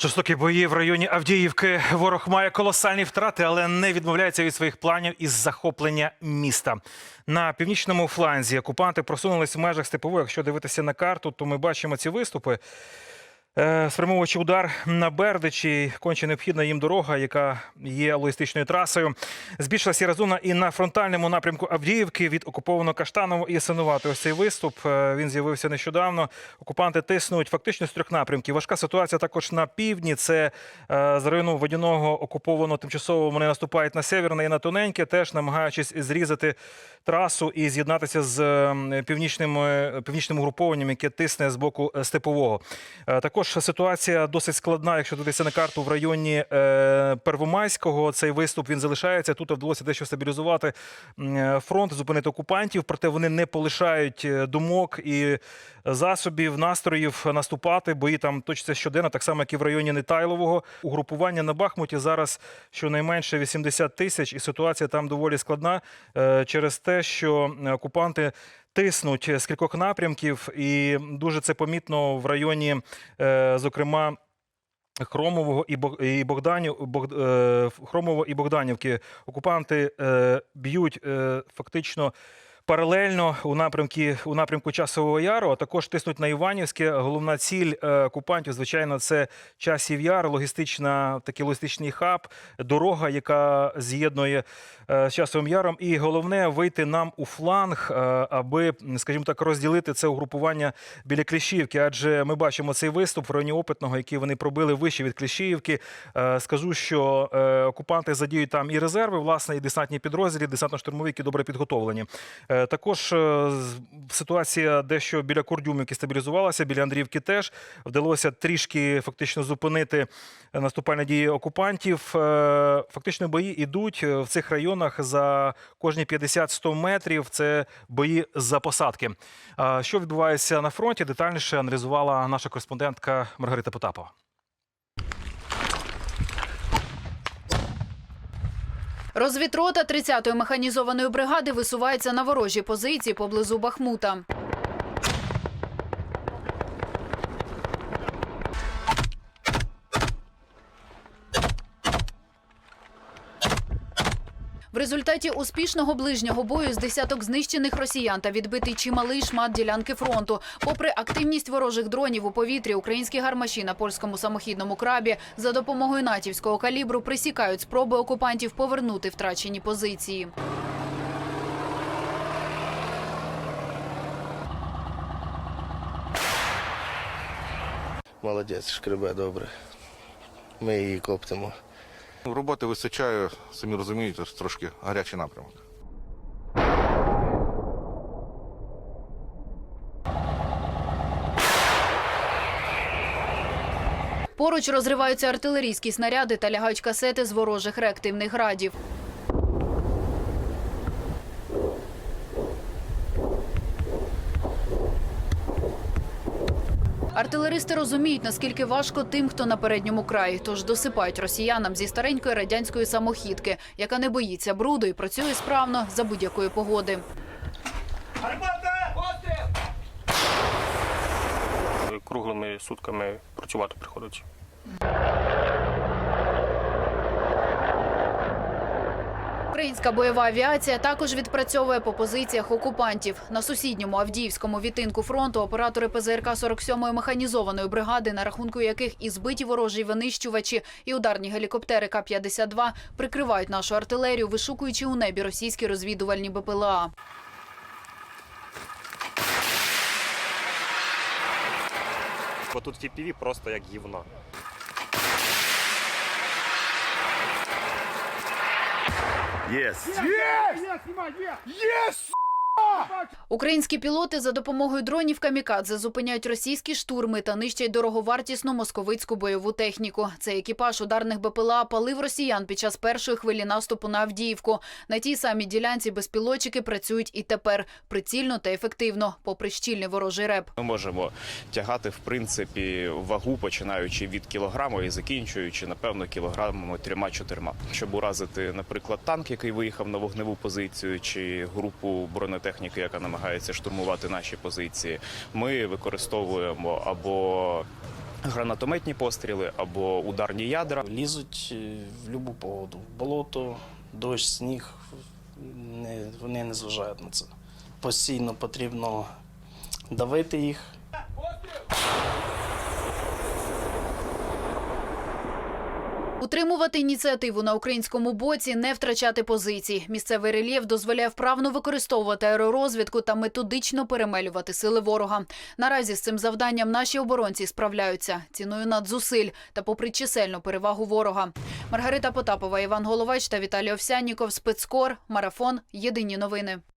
Жорстокі бої в районі Авдіївки. Ворог має колосальні втрати, але не відмовляється від своїх планів із захоплення міста. На північному фланзі окупанти просунулись в межах степової. Якщо дивитися на карту, то ми бачимо ці виступи. Е, Спрямовуючи удар на Бердичі, конче необхідна їм дорога, яка є логістичною трасою. Збільшилася сіра і на фронтальному напрямку Авдіївки від окупованого Каштаново і Синувати. Ось цей виступ е, він з'явився нещодавно. Окупанти тиснуть фактично з трьох напрямків. Важка ситуація також на півдні. Це е, з району водяного окупованого тимчасово вони наступають на северне і на тоненьке, теж намагаючись зрізати трасу і з'єднатися з північним, північним угрупованням, яке тисне з боку степового. Е, Також ситуація досить складна, якщо дивитися на карту в районі е, Первомайського. Цей виступ він залишається. Тут вдалося дещо стабілізувати е, фронт, зупинити окупантів. Проте вони не полишають е, думок і засобів, настроїв наступати. Бої там точаться щоденно, так само як і в районі Нетайлового. Угрупування на Бахмуті зараз щонайменше 80 тисяч, і ситуація там доволі складна через те, що окупанти тиснуть з кількох напрямків, і дуже це помітно в районі, е, зокрема. Хромового і Бог- Богданів Бог, е, Хромово і Богданівки окупанти е, б'ють фактично паралельно у напрямку у напрямку часового яру, а також тиснуть на Іванівське. Головна ціль е, окупантів, звичайно, це часів яр, логістична такий логістичний хаб, дорога, яка з'єднує е, з часовим яром. І головне вийти нам у фланг, е, аби, скажімо так, розділити це угрупування біля Кліщівки. Адже ми бачимо цей виступ в районі опитного, який вони пробили вище від Кліщіївки. Е, Скажу, що окупанти задіють там і резерви, власне, і десантні підрозділі, десантно-штурмові, які добре підготовлені. Е, Також е, ситуація дещо біля Курдюмівки стабілізувалася, біля Андріївки теж вдалося трішки фактично зупинити наступальні дії окупантів. Е, Фактично бої йдуть в цих районах за кожні 50-100 метрів. Це бої за посадки. Що відбувається на фронті? Детальніше аналізувала наша кореспондентка Маргарита Потапова. Розвідрота 30-ї механізованої бригади висувається на ворожі позиції поблизу Бахмута. В результаті успішного ближнього бою з десяток знищених росіян та відбитий чималий шмат ділянки фронту. Попри активність ворожих дронів у повітрі, українські гармаші на польському самохідному крабі за допомогою натівського калібру присікають спроби окупантів повернути втрачені позиції. Молодець, шкребе добре. Ми її коптимо. Роботи вистачає, самі розумієте, трошки гарячий напрямок. Поруч розриваються артилерійські снаряди та лягають касети з ворожих реактивних градів. Артилеристи розуміють, наскільки важко тим, хто на передньому краї, тож досипають росіянам зі старенької радянської самохідки, яка не боїться бруду і працює справно за будь-якої погоди. круглими сутками працювати приходиться. Українська бойова авіація також відпрацьовує по позиціях окупантів. На сусідньому Авдіївському відтинку фронту оператори ПЗРК 47-ї механізованої бригади, на рахунку яких і збиті ворожі винищувачі, і ударні гелікоптери К-52 прикривають нашу артилерію, вишукуючи у небі російські розвідувальні БПЛА. Бо тут TPV просто як гівно. Есть! Есть! Есть! Есть! Українські пілоти за допомогою дронів камікадзе зупиняють російські штурми та нищать дороговартісну московицьку бойову техніку. Цей екіпаж ударних БПЛА палив росіян під час першої хвилі наступу на Авдіївку. На тій самій ділянці безпілотчики працюють і тепер прицільно та ефективно, попри щільний ворожий реп. Ми можемо тягати в принципі вагу, починаючи від кілограму і закінчуючи напевно кілограмами трьома-чотирма. Щоб уразити, наприклад, танк, який виїхав на вогневу позицію, чи групу бронетехніки, яка намагається штурмувати наші позиції, ми використовуємо або гранатометні постріли або ударні ядра. Лізуть е, в будь-яку погоду. Болото, дощ, сніг. Вони не зважають на це. Постійно потрібно давити їх. Утримувати ініціативу на українському боці, не втрачати позицій. Місцевий рельєф дозволяє вправно використовувати аеророзвідку та методично перемелювати сили ворога. Наразі з цим завданням наші оборонці справляються ціною надзусиль та попри чисельну перевагу ворога. Маргарита Потапова, Іван Головач та Віталій Овсянніков. Спецкор. Марафон. Єдині новини.